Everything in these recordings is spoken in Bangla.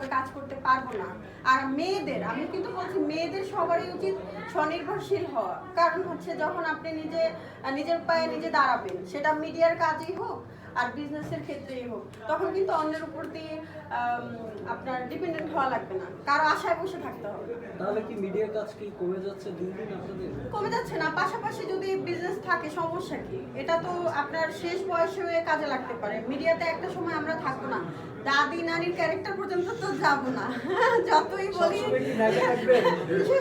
ওইভাবে কাজ করতে পারব না। আর মেয়েদের, আমি কিন্তু বলছি মেয়েদের সবারই উচিত স্বনির্ভরশীল হওয়া। কারণ হচ্ছে যখন আপনি নিজে, নিজের পায়ে নিজে দাঁড়াবেন, সেটা মিডিয়ার কাজই হোক আর বিজনেসের ক্ষেত্রেই হোক, তখন কিন্তু অন্যের উপর দিয়ে আপনার ডিপেন্ডেন্ট হওয়া লাগবে না। কারও আশায় বসে থাকতে হবে। তাহলে কি মিডিয়ার কাজ কি কমে যাচ্ছে দিন দিন আপনাদের? যাচ্ছে না পাশাপাশি যদি বিজনেস থাকে সমস্যা কি? এটা তো আপনার শেষ বয়সে হয়ে কাজে লাগতে পারে। মিডিয়াতে একটা সময় আমরা থাকব না। দাদি নানির ক্যারেক্টার পর্যন্ত তো যাব না। যতই বলি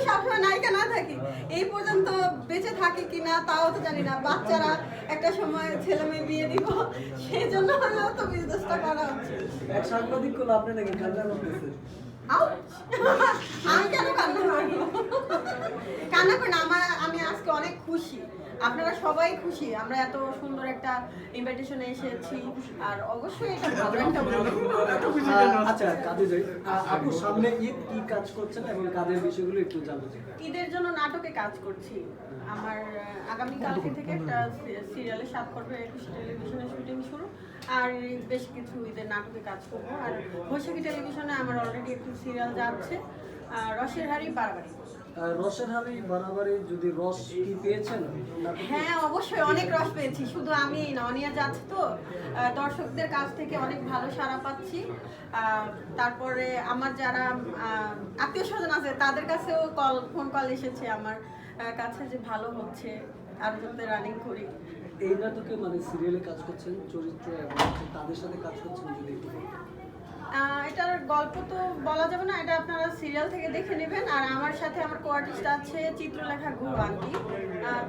সবসময় নায়িকা না থাকি। এই পর্যন্ত বেঁচে থাকে কি না তাও তো জানি না। বাচ্চারা একটা সময় ছেলে মেয়ে বিয়ে দিব সেই জন্য হলেও তো বিজনেসটা করা হচ্ছে। এক সাংবাদিক করলে আপনি নাকি কান্না করতেছে আমি কেন কান্না করব? কান্না করি না আমার আমি আজকে অনেক খুশি। আপনারা সবাই খুশি। আমরা এত সুন্দর একটা ইনভাইটেশনে এসেছি। আর অবশ্যই এটা ভালো একটা আচ্ছা কাজে যাই। আহ, আপু সামনে ঈদ কি কাজ করছেন? এবং কাজের বিষয়গুলো একটু জানতে চাই। ঈদের জন্য নাটকে কাজ করছি। আমার আহ, আগামীকালকে থেকে একটা সিরিয়ালে সাত পর্বে একুশে টেলিভিশনে শুটিং শুরু। আর বেশ কিছু ঈদের নাটকে কাজ করব। আর বৈশাখী টেলিভিশনে আমার অলরেডি একটু সিরিয়াল যাচ্ছে। আর রসের হাড়ি বাড়াবাড়ি রসের হালি বাড়াবাড়ি যদি রস কি পেয়েছেন? হ্যাঁ অবশ্যই অনেক রস পেয়েছি। শুধু আমি না অনিয়া যাচ্ছে তো দর্শকদের কাছ থেকে অনেক ভালো সাড়া পাচ্ছি। তারপরে আমার যারা আত্মীয় স্বজন আছে তাদের কাছেও কল ফোন কল এসেছে আমার কাছে যে ভালো হচ্ছে আর যাতে রানিং করি। এই নাটকে মানে সিরিয়ালে কাজ করছেন চরিত্র এবং তাদের সাথে কাজ করছেন যদি একটু এটার গল্প তো বলা যাবে না এটা আপনারা সিরিয়াল থেকে দেখে নেবেন। আর আমার সাথে আমার কো আর্টিস্ট আছে চিত্রলেখা গুরু আন্টি।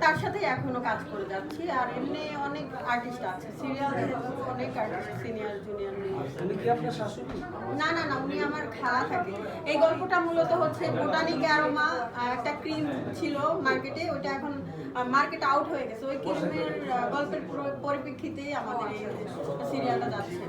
তার সাথেই এখনও কাজ করে যাচ্ছি। আর এমনি অনেক আর্টিস্ট আছে। সিরিয়াল অনেক আর্টিস্ট সিনিয়র জুনিয়র না না না উনি আমার খালা থাকে। এই গল্পটা মূলত হচ্ছে বোটানিক অ্যারোমা একটা ক্রিম ছিল মার্কেটে ওইটা এখন মার্কেট আউট হয়ে গেছে। ওই ক্রিমের গল্পের পুরো পরিপ্রেক্ষিতেই আমাদের এই সিরিয়ালটা যাচ্ছে।